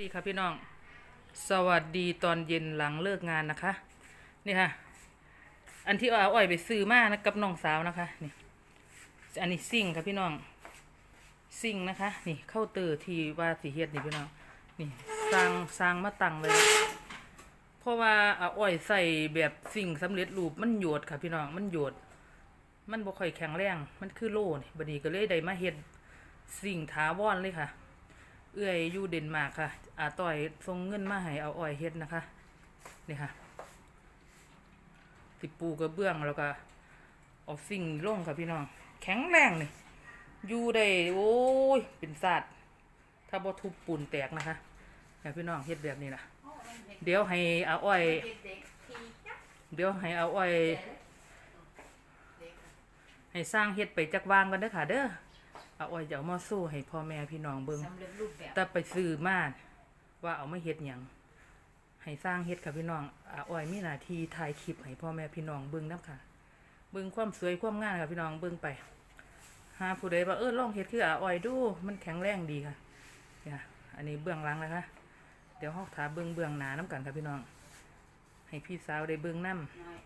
ดีค่ะพี่น้อง สวัสดีตอนเย็นหลังเลิกงานนะคะ นี่ค่ะ อันที่เอาอ้อยไปซื้อมานะกับน้องสาวนะคะ นี่ อันนี้ซิ่งค่ะพี่น้อง ซิ่งนะคะ นี่เข้าเตอร์ที่ว่าสีเฮ็ดนี่พี่น้อง นี่สร้างสร้างมาตั้งเลยเพราะว่าเอาอ้อยใส่แบบสิ่งสำเร็จรูปมันโยดค่ะพี่น้อง มันโยด มันบ่ค่อยแข็งแรง มันคือโล่นี่บัดนี้ก็เลยได้มาเฮ็ดสิ่งถาวรเลยค่ะ เอื้อยอยู่เดนมาร์กค่ะอาต่อยส่งเงินมาให้เอาอ้อยเฮ็ดนะคะนี่ค่ะสิปูกระเบื้องแล้วก็เอาสิ่งลงค่ะพี่น้อง แข็งแรงนี่อยู่ได้โอ้ยเป็นศาสตร์ถ้าบ่ทุบปูนแตกนะคะให้พี่น้องเฮ็ดแบบนี้นะเดี๋ยวให้เอาอ้อย เดี๋ยวให้เอาอ้อย ให้สร้างเฮ็ดไปจักวางกันเด้อค่ะเด้อ เอาอ้อยจะเอามาสู้ให้พ่อแม่พี่น้องเบิ่งสำเร็จรูปแบบแต่ไปซื้อมาว่าเอามาเฮ็ดหยังให้สร้างเฮ็ดค่ะพี่น้องอาอ้อยมีหน้าที่ถ่ายคลิปให้พ่อแม่พี่น้องเบิ่งนํค่ะ เบิ่งความสวยความงามค่ะพี่น้องเบิ่งไป หาผู้ใดว่าเออลองเฮ็ดคืออาอ้อยดูมันแข็งแรงดีค่ะเนี่ยอันนี้เบื้องหลังนะคะ เดี๋ยวเฮาถาเบิ่งเบื้องหน้านํกันค่ะพี่น้อง ให้พี่สาวได้เบิ่งนํน้อย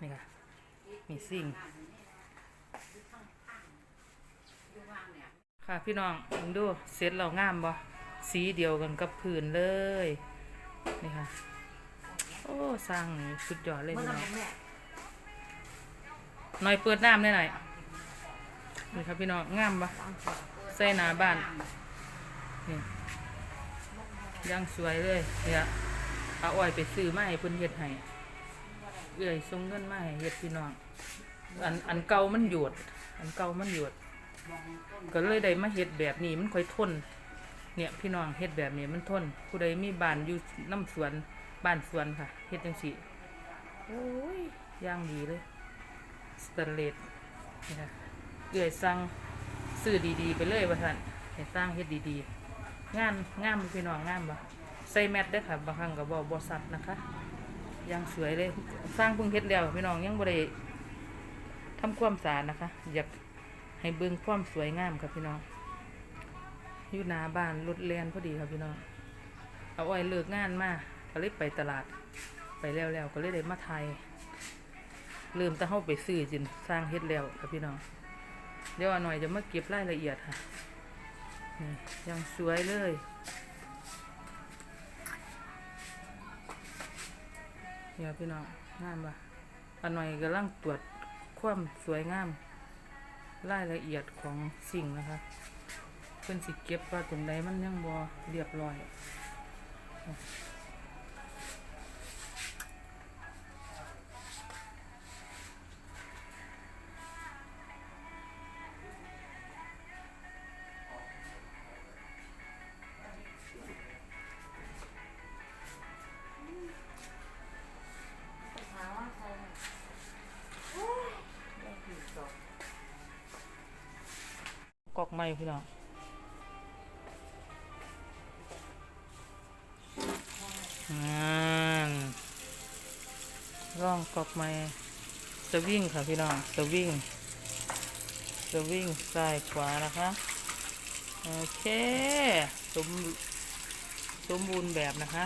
นี่ค่ะ มีสิ่งอยู่ว่างเนี่ย ค่ะพี่น้องเบิ่งดูเสร็จแล้วงามบ่สีเดียวกันกับพื้นเลย นี่ค่ะ โอ้สร้างนี่สุดยอดเลยเมื่อพี่ไหน้องแม่หน่อยเปิดน้ำได้หน่อยนี่ครับพี่น้องงามปะใส่หน้าบ้านนี่ยังสวยเลยเนี่ยเอาอ้อยไปซื้อมาให้เพิ่นเฮ็ดให้เอื้อยส่งเงินมาให้เฮ็ดพี่น้องอันอันเก่ามันหยวด อันเก่ามันหยวด ก็เลยได้มาเฮ็ดแบบนี้มันค่อยทน เนี่ยพี่น้องเฮ็ดแบบนี้มันทน ผู้ใดมีบ้านอยู่น้ำสวนบ้านสวนค่ะเฮ็ดจังซี่โอ้ยย่างดีเลยสแตนเลสนี่ค่ะเอื้อยสั่งซื้อดีๆ ไปเลยว่าซั่นให้สร้างเฮ็ดดีๆ งานงามพี่น้องงามบ่ใส่แมทเด้ค่ะบางครั้งก็บ่บ่สัดนะคะย่างสวยเลยสร้างเพิ่งเฮ็ดแล้วพี่น้องยังบ่ได้ทำความสะอาดนะคะ อยาก ให้เบิ่งความสวยงามครับพี่น้องอยู่หน้าบ้านรถแลนพอดีครับพี่น้องเอาอ้อยเลิกงานมาก็เลยไปตลาด ไปแล้วแล้วก็เลยได้มาไทยเริ่มแตะเข้าไปซื้อจินสร้างเฮ็ดแล้วครับพี่น้องเดี๋ยวอาหน่อยจะมาเก็บรายละเอียดค่ะยังสวยเลยเดี๋ยวพี่น้องงามปะอาหน่อยกำลังตรวจความสวยงาม รายละเอียดของสิ่งนะคะ เพื่อนสิเก็บว่าตรงใดมันยังบอเรียบร้อย พี่น้องร่องกอกไม้สวิงค่ะพี่น้องสวิงสวิงซ้ายขวานะคะโอเคสมสมบูรณ์แบบนะคะ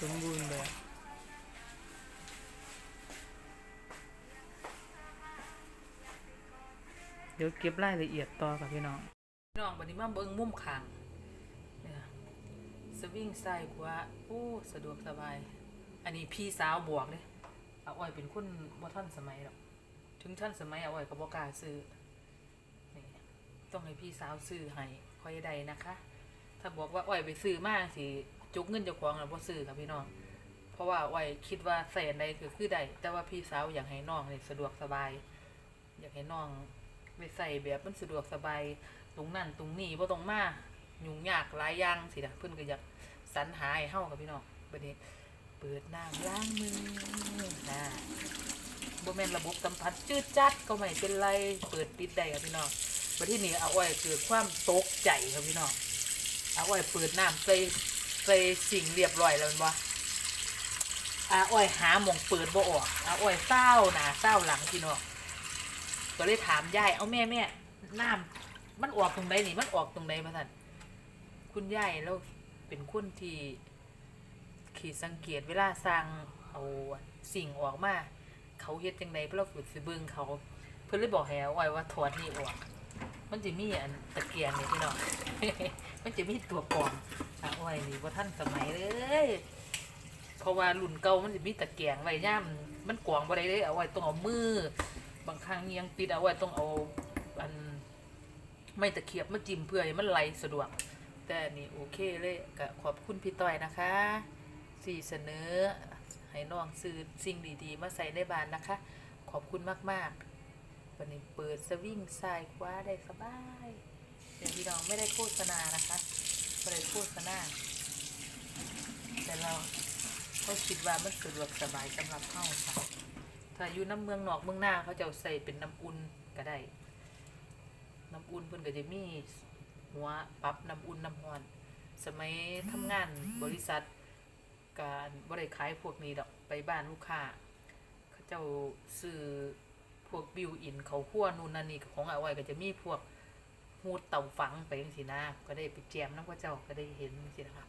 สมบูรณ์แบบ ดี๋ยวเก็บรายละเอียดต่อกับพี่น้อง พี่น้องวันนี้มาเบิ้งมุมข้างเนี่ยสวิงซ้ายขวาโอ้สะดวกสบาย อันนี้พี่สาวบวกเลยเอาอ้อยเป็นคนบ่ทันสมัยหรอก ถึงท่านสมัยเอาอ้อยก็บ่กล้าซื้อนี่ต้องให้พี่สาวซื้อให้ค่อยได้นะคะ ถ้าบอกว่าอ้อยไปซื้อมากสิจุกเงินเจ้าของแล้วบ่ซื้อค่ะพี่น้อง เพราะว่าอ้อยคิดว่าแสนใดคือคือใดแต่ว่าพี่สาวอยากให้น้องนี่สะดวกสบาย อยากให้น้อง ไปใส่แบบมันสะดวกสบายตรงนั่นตรงนี้บ่ต้องมายุ่งยากหลายอย่างสินะเพิ่นก็อยากสรรหาให้เฮากับพี่น้องบัดนี้เปิดน้ำล้างมือนะบ่แม่นระบบสัมผัสจืดจัดก็ไม่เป็นไรเปิดปิดได้ครับพี่น้องบัดที่นี่เอาไว้เกิดความตกใจครับพี่น้องเอาไว้เปิดน้ำใส่ใส่สิ่งเรียบร้อยแล้วม่นบ่อาอ้อยหาหมองเปิดบ่ออกอาอ้อยเศร้าหนาเศร้าหลังพี่น้อง ก็เลยถามยายเอาแม่แม่น้ำมันออกตรงไหนนี่มันออกตรงไหนมาท่านคุณยายเราเป็นคนที่ขีดสังเกตเวลาสร้างเอาสิ่งออกมาเขาเฮ็ดจังไดเพื่อเราฝึกสิเบิ่งเขา เพิ่นเลยบอกให้เอาไว้ว่าถอดนี่ออกมันจะมีอันตะเกียงนี่พี่น้อง มันจะมีตัวกรองอาอ้อยนี่บ่ทันสมัยเลย เพราะว่ารุ่นเก่ามันจะมีตะเกียงไว้ย่ามมันกวางบ่ได้เลยเอาไว้ต้องเอามือ บางครั้งยังติดเอาไว้ต้องเอาอันไม่ตะเกียบมาจิ้มเพื่อให้มันไหลสะดวก แต่นี่โอเคเลยก็ขอบคุณพี่ต้อยนะคะสี่เสนอให้น้องซื้อสิ่งดีๆ มาใส่ในบ้านนะคะ ขอบคุณมากๆ วันนี้เปิดสวิงซ้ายขวาได้สบายเดี๋ยวพี่น้องไม่ได้โฆษณานะคะไม่ได้โฆษณาแต่เราก็คิดว่ามันสะดวกสบายสำหรับเฮาค่ะ ถ้าอยู่น้ำเมืองนอกเมืองหน้าเขาจะาใส่เป็นน้ำอุ่นก็ได้ น้ำอุ่นเพิ่นก็จะมีหัวปรับน้ำอุ่นน้ำร้อน สมัยทำงานบริษัทการบริขายพวกนี้ดอกไปบ้านลูกค้าเขาเจ้าซื้อพวกบิวอินเขาขั้วนู่นนั่นนี่ของเอาไว้ก็จะมีพวกหูเต่าฝังไปจังซี่นะก็ได้ไปแจมน้ำพระเจ้าก็ได้เห็นจังซี่นะคะ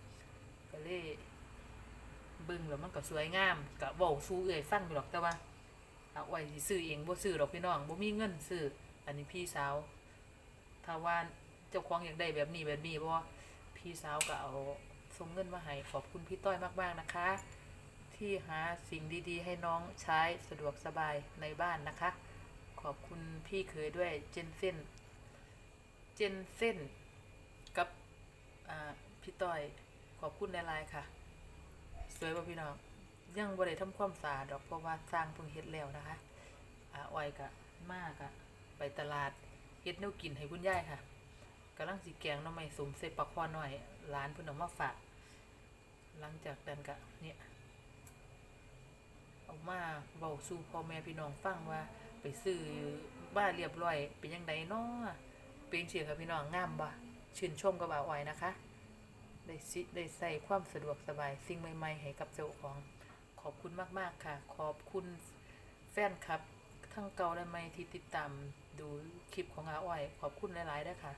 ก็เลยบิ่งแล้วมันก็สวยงามก็เว้าสู้เอื้อยฟังอยู่ดอกแต่ว่า เอาไว้สิซื้อเองบ่ซื้อดอกพี่น้องบ่มีเงินซื้ออันนี้พี่สาวถ้าว่าเจ้าของอยากได้แบบนี้แบบนี้บ่พี่สาวก็เอาส่งเงินมาให้ขอบคุณพี่ต้อยมากๆนะคะ ที่หาสิ่งดีๆ ให้น้องใช้สะดวกสบายในบ้านนะคะ ขอบคุณพี่เคยด้วยเจนเซนเจนเซนกับพี่ต้อยขอบคุณในไลน์ค่ะ สวยป่ะพี่น้อง ยังบ่ได้ทำความสะอาดดอกเพราะว่าสร้างเพิ่งเฮ็ดแล้วนะคะอาอ้อยกะมากอะไปตลาดเฮ็ดแนวกินให้คุณยายค่ะกำลังสิแกงน้ำไม้สมใส่ปลาคอหน่อยร้านเพิ่นเอามาฝากหลังจากนั้นก็เนี่ยออกมาเว้าสู่พ่อแม่พี่น้องฟังว่า ไปซื้อบ้านเรียบร้อย เป็นยังไงเนาะเป็นเสียค่ะพี่น้องงามบ่ชื่นชมกับบ่าวอ้อยนะคะ ได้สิได้ใส่ความสะดวกสบายสิ่งใหม่ ๆ ให้กับเจ้าของ ขอบคุณมากๆค่ะ ขอบคุณแฟนคลับ ทั้งเก่าและใหม่ที่ติดตามดูคลิปของอาอ้อย ขอบคุณหลายๆด้วยค่ะ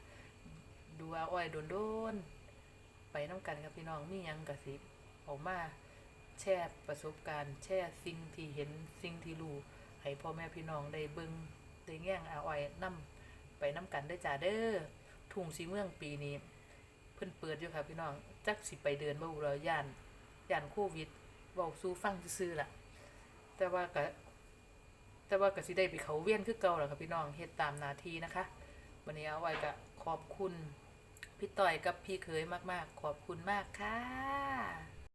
ดูอาอ้อยโดนๆไปน้ำกันกับพี่น้องมีหยังกะสิออกมาแชร์ประสบการณ์แชร์สิ่งที่เห็นสิ่งที่รู้ให้พ่อแม่พี่น้องได้เบิ่งได้แง่งอาอ้อยนํไปน้กันได้จ้าเด้อทุ่งสีเมืองปีนี้ เพิ่นเปิดอยู่ค่ะพี่น้อง จักสิไปเดินบ่เราย่านย่านโควิด บอกซูฟังซื่อๆล่ะ แต่ว่าก็แต่ว่าก็สิได้ไปเขาเวียนคือเก่าล่ะค่ะพี่น้องเฮ็ดตามหน้าที่นะคะวันนี้เอาไว้ก็ขอบคุณพี่ต่อยกับพี่เคยมากๆ ขอบคุณมากค่ะ